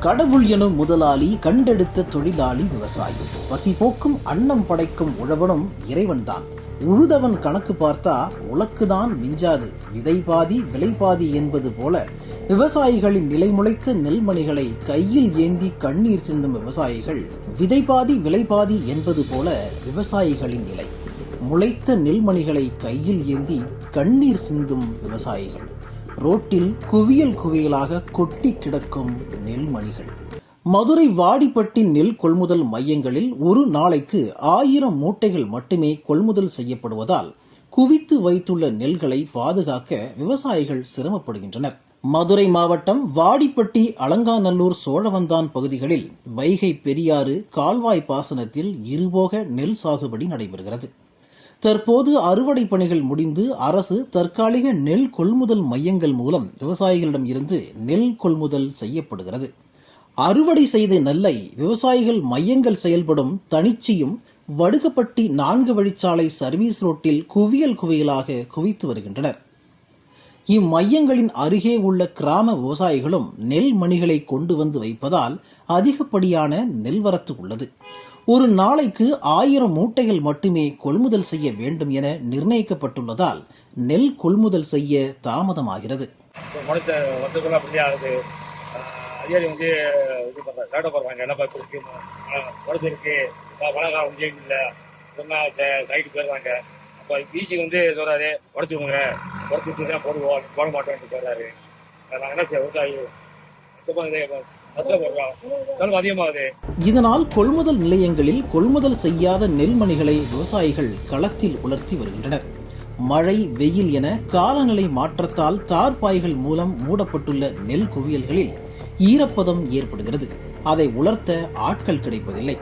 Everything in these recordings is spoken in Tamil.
கடவுள் எனும் முதலாளி கண்டெடுத்த தொழிலாளி விவசாயி. பசி போக்கும் அன்னம் படைக்கும் உழவனும் இறைவன்தான். உழுதவன் கணக்கு பார்த்தா உலக்குதான் மிஞ்சாது. விதை பாதி விலை பாதி என்பது போல விவசாயிகளின் நிலைமுளைத்த நெல்மணிகளை கையில் ஏந்தி கண்ணீர் சிந்தும் விவசாயிகள் விதை பாதி விலை பாதி என்பது போல விவசாயிகளின் நிலை. முளைத்த நெல்மணிகளை கையில் ஏந்தி கண்ணீர் சிந்தும் விவசாயிகள். ரோட்டில் குவியல் குவியலாக கொட்டி கிடக்கும் நெல்மணிகள். மதுரை வாடிப்பட்டி நெல் கொள்முதல் மையங்களில் ஒரு நாளைக்கு ஆயிரம் மூட்டைகள் மட்டுமே கொள்முதல் செய்யப்படுவதால் குவித்து வைத்துள்ள நெல்களை பாதுகாக்க விவசாயிகள் சிரமப்படுகின்றனர். மதுரை மாவட்டம் வாடிப்பட்டி அலங்காநல்லூர் சோழவந்தான் பகுதிகளில் வைகை பெரியாறு கால்வாய் பாசனத்தில் இருபோக நெல் சாகுபடி நடைபெறுகிறது. தற்போது அறுவடை பணிகள் முடிந்து அரசு தற்காலிக நெல் கொள்முதல் மையங்கள் மூலம் விவசாயிகளிடம் இருந்து நெல் கொள்முதல் செய்யப்படுகிறது. அறுவடை செய்த நெல்லை விவசாயிகள் மையங்கள் செயல்படும் தனிச்சியும் வடுகப்பட்டி நான்கு வழிச்சாலை சர்வீஸ் ரோட்டில் குவியல் குவியலாக குவித்து வருகின்றனர். இம்மையங்களின் அருகே உள்ள கிராம விவசாயிகளும் நெல் மணிகளை கொண்டு வந்து வைப்பதால் அதிகப்படியான நெல் வரத்து உள்ளது. ஒரு நாளைக்கு ஆயிரம் மூட்டைகள் மட்டுமே கொள்முதல் செய்ய வேண்டும் என நிர்ணயிக்கப்பட்டுள்ளதால் நெல் கொள்முதல் செய்ய தாமதமாகிறது. இப்போ முளைச்ச வருஷத்துக்குள்ள அப்படி ஆகுது அதிகாரி வந்து இது பண்ணுறாங்க சேட்டை பண்ணுறாங்க என்ன பார்த்து இருக்கு? முளைச்சிருக்கு மழை காலம் முடிய இல்லை. சொன்னால் சைட்டு போயிடுறாங்க. அப்போ பிசி வந்து சொல்கிறாரு உடச்சுக்கோங்க. உடச்சு தான் போடுவோம். போட மாட்டோம்னு சொல்கிறாரு நாங்கள் என்ன செய்ய விவசாயி? சுத்தமாக மொத்தம் இதனால் கொள்முதல் நிலையங்களில் கொள்முதல் செய்யாத நெல்மணிகளை விவசாயிகள் களத்தில் உலர்த்தி வருகின்றனர். மழை வெயில் என காலநிலை மாற்றத்தால் தார்பாய்கள் மூலம் மூடப்பட்டுள்ள நெல் குவியல்களில் ஈரப்பதம் ஏற்படுகிறது. அதை உலர்த்த ஆட்கள் கிடைப்பதில்லை.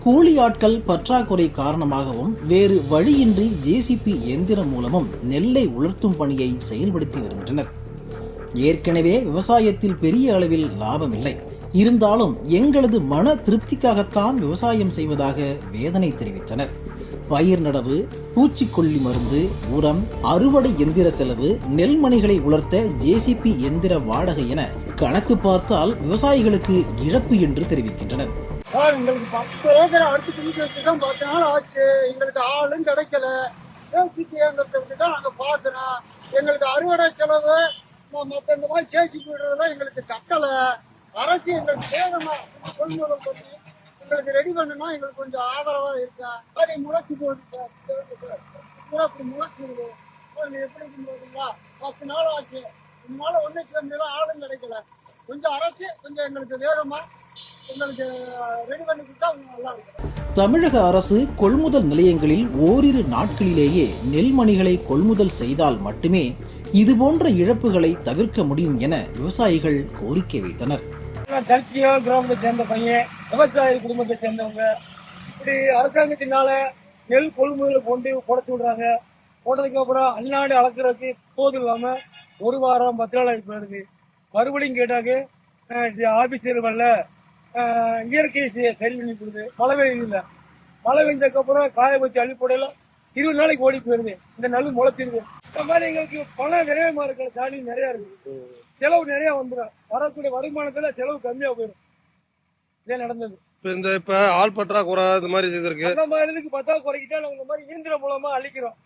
கூலி ஆட்கள் பற்றாக்குறை காரணமாகவும் வேறு வழியின்றி ஜேசிபி எந்திரம் மூலமும் நெல்லை உலர்த்தும் பணியை செயல்படுத்தி வருகின்றனர். ஏற்கனவே விவசாயத்தில் பெரிய அளவில் லாபம் இல்லை இருந்தாலும் எங்களது மன திருப்திக்காகத்தான் விவசாயம் செய்வதாக வேதனை தெரிவித்தனர். பயிர் நடவு பூச்சிக்கொல்லி மருந்து உரம் அறுவடை எந்திர செலவு நெல்மணிகளை உலர்த்த ஜேசிபி எந்திர வாடகை என கணக்கு பார்த்தால் விவசாயிகளுக்கு இழப்பு என்று தெரிவிக்கின்றனர். சார் எங்களுக்கு பத்து ஏக்கர் அடுத்து பிடிச்சி வச்சுதான் பத்து நாள் ஆச்சு. எங்களுக்கு ஆளும் கிடைக்கல. ஏசிபிங்கிறத தான் நாங்கள் பார்க்குறோம் எங்களுக்கு அறுவடை செலவு மற்ற இந்த மாதிரி சேசி விடுறதெல்லாம் எங்களுக்கு கட்டலை அரசு எங்களுக்கு வேகமா கொள்முதல் பண்ணி எங்களுக்கு ரெடி பண்ணுனா எங்களுக்கு கொஞ்சம் ஆதரவா இருக்கா? அது முளைச்சு போகுது சார். சரிங்க சார் பூரா அப்படி முளைச்சிருது எப்படி போகுதுங்களா பத்து நாள் ஆச்சு. இதனால ஒன்றும் சில ஆளும் கிடைக்கல. கொஞ்சம் அரசு கொஞ்சம் எங்களுக்கு வேகமா எங்களுக்கு ரெடி பண்ணி கொடுத்தா நல்லா இருக்கும். தமிழக அரசு கொள்முதல் நிலையங்களில் ஓரிரு நாட்களிலேயே நெல்மணிகளை கொள்முதல் செய்தால் மட்டுமே இதுபோன்ற இழப்புகளை தவிர்க்க முடியும் என விவசாயிகள் கோரிக்கை வைத்தனர். தனிச்சியம் கிராமத்தை சேர்ந்த பையன் விவசாய குடும்பத்தை சேர்ந்தவங்க இப்படி அரசாங்கத்தினால நெல் கொள்முதல் கொண்டு புடச்சு விடுறாங்க. போட்டதுக்கு அப்புறம் அந்நாடு அளக்குறதுக்கு போது இல்லாம ஒரு வாரம் பத்து நாள் ஆகி போயிடுது மறுபடியும் கேட்டாங்க ஆபீசர் வரல. இயற்கை சரி பண்ணி கொடுது மழை பெய்யுது இல்ல மழை பெஞ்சதுக்கு அப்புறம் காய வச்சு அள்ளி போடல. இருபது நாளைக்கு ஓடி போயிருது. இந்த நெல் முளைச்சிருது. இந்த மாதிரி எங்களுக்கு பணம் விரயமா இருக்கிற சாணி நிறைய இருக்கு. செலவு நிறைய வந்துடும் வரக்கூடிய வருமானத்துல செலவு கம்மியா போயிடும் இதே நடந்தது. இப்ப இந்த இப்ப ஆள் பற்றாக்குறை இந்த மாதிரி இருக்கு அந்த மாதிரி இதுக்கு பத்தா குறைக்கிட்டா நாங்க இந்த மாதிரி இயந்திரம் மூலமா அழிக்கிறோம்.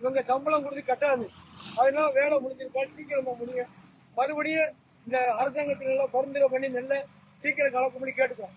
இவங்க சம்பளம் கொடுத்து கட்டாது. அதனால வேலை முடிஞ்சிருக்கா சீக்கிரமா முடியும். மறுபடியும் இந்த அரசாங்கத்தினால பரிந்துரை பண்ணி நெல்லை சீக்கிரம் கலக்கும்படி பண்ணி கேட்டுக்கோம்